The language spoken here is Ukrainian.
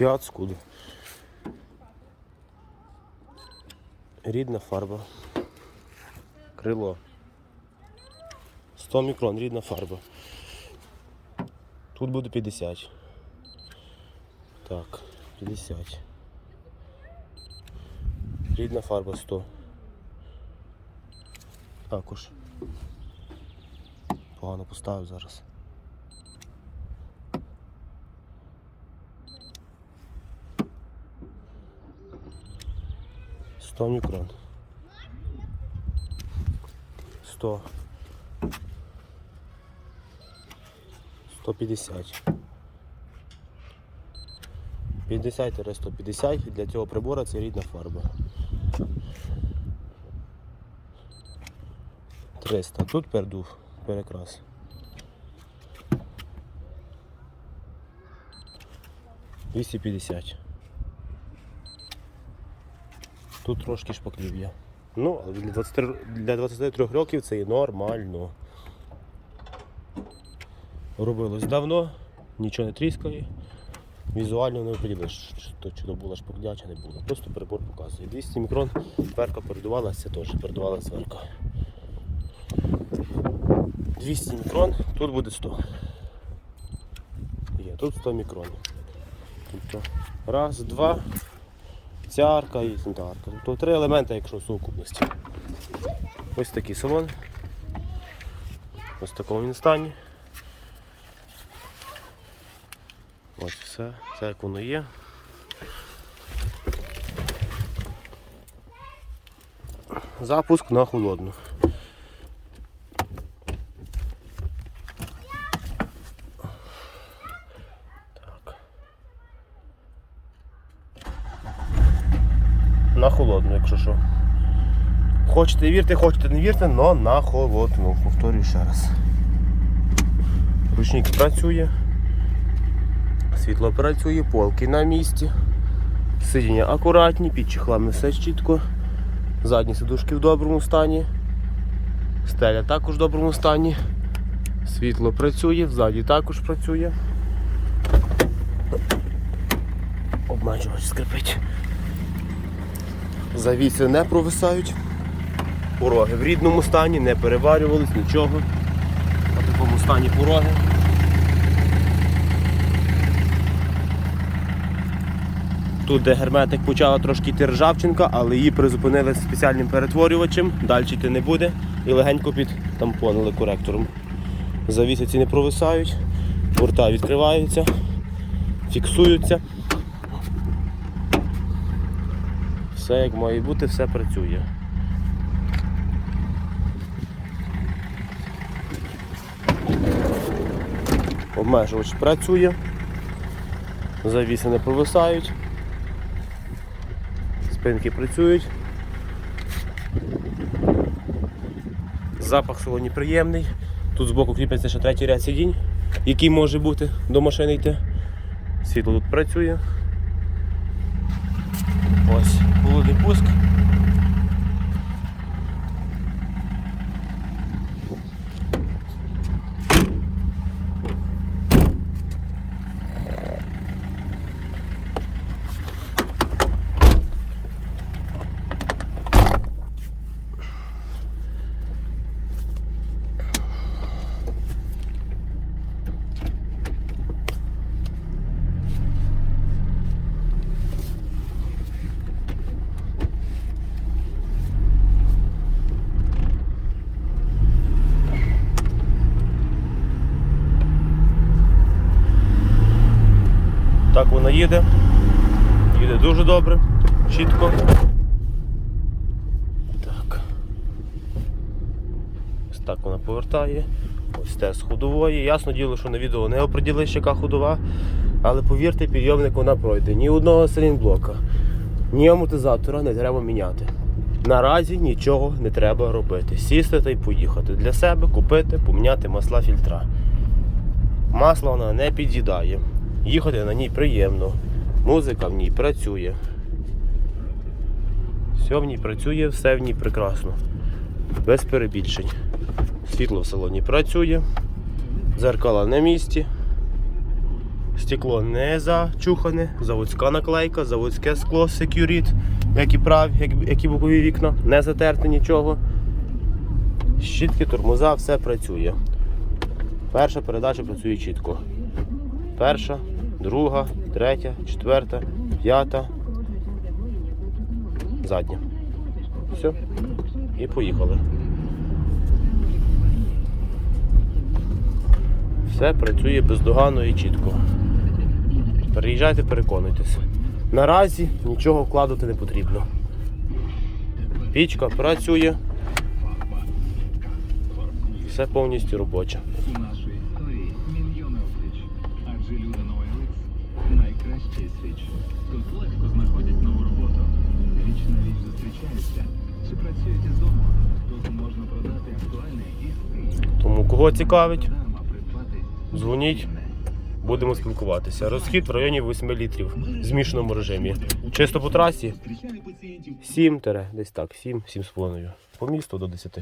5 скуду. Рідна фарба. Крило. 100 мікрон, рідна фарба. Тут буде 50. Так, 50. Рідна фарба 100. Також. Погано поставив зараз. Сто мікрон. Сто. Сто п'ятдесят. 50-150 і для цього прибору це рідна фарба. 300. Тут пердув, перекрас. Двісті п'ятдесят. Тут трошки шпаклів. Ну, але для 23, для 23 років це і нормально. Робилось давно, нічого не тріскає. Візуально не оприділиш, чи, то була шпакля, чи не було. Просто прибор показує. 200 мікрон, дверка передувалася, теж передувалася дверка. 200 мікрон, тут буде 100. Є, тут 100 мікронів. Тобто раз, два, ця арка і ця. Тобто три елементи, якщо в сукупності. Ось такий салон. Ось такому він стані. Ось все, це як воно є. Запуск на холодну. Холодну, якщо що. Хочете вірте, хочете не вірте, але на холодну. Повторюю ще раз. Ручник працює. Світло працює, полки на місці. Сидіння акуратні, під чехлами все чітко. Задні сидушки в доброму стані. Стеля також в доброму стані. Світло працює, ззаді також працює. Обмежувач скрипить. Завіси не провисають. Пороги в рідному стані, не переварювались, нічого. В такому стані пороги. Тут, де герметик почала трошки йти ржавчинка, але її призупинили спеціальним перетворювачем, далі йти не буде і легенько підтампонили коректором. Завіси ці не провисають, борта відкриваються, фіксуються. Все як має бути, все працює. Обмежувач працює, завіси не провисають, спинки працюють. Запах салоні приємний. Тут збоку кріпиться ще третій ряд сидінь, який може бути до машини йти. Світло тут працює. Ось, холодний пуск. Так вона їде. Їде дуже добре, чітко. Так. Ось так вона повертає. Ось те з ходової. Ясно діло, що на відео не оприділиш, яка ходова, але повірте, підйомник вона пройде. Ні одного селінблока, ні амортизатора не треба міняти. Наразі нічого не треба робити. Сісти та й поїхати. Для себе купити, поміняти масла фільтра. Масло вона не під'їдає. Їхати на ній приємно. Музика в ній працює. Все в ній працює, все в ній прекрасно. Без перебільшень. Світло в салоні працює, зеркала на місці, стекло не зачухане, заводська наклейка, заводське скло Securit, як і праві, як і бокові вікна, не затерте нічого. Щітки, тормоза, все працює. Перша передача працює чітко. Перша, друга, третя, четверта, п'ята. Задня. Все. І поїхали. Все працює бездоганно і чітко. Переїжджайте, переконуйтесь. Наразі нічого вкладати не потрібно. Пічка працює. Все повністю робоче. Свіч. Тут легко знаходять нову роботу, віч на віч зустрічаються, чи працюють із дому. Тут можна продати актуальний і. Тому кого цікавить, дзвоніть, будемо спілкуватися. Розхід в районі 8 літрів в змішаному режимі. Чисто по трасі зустрічає пацієнтів 7 десь так, 7, 7,5. По місту до 10.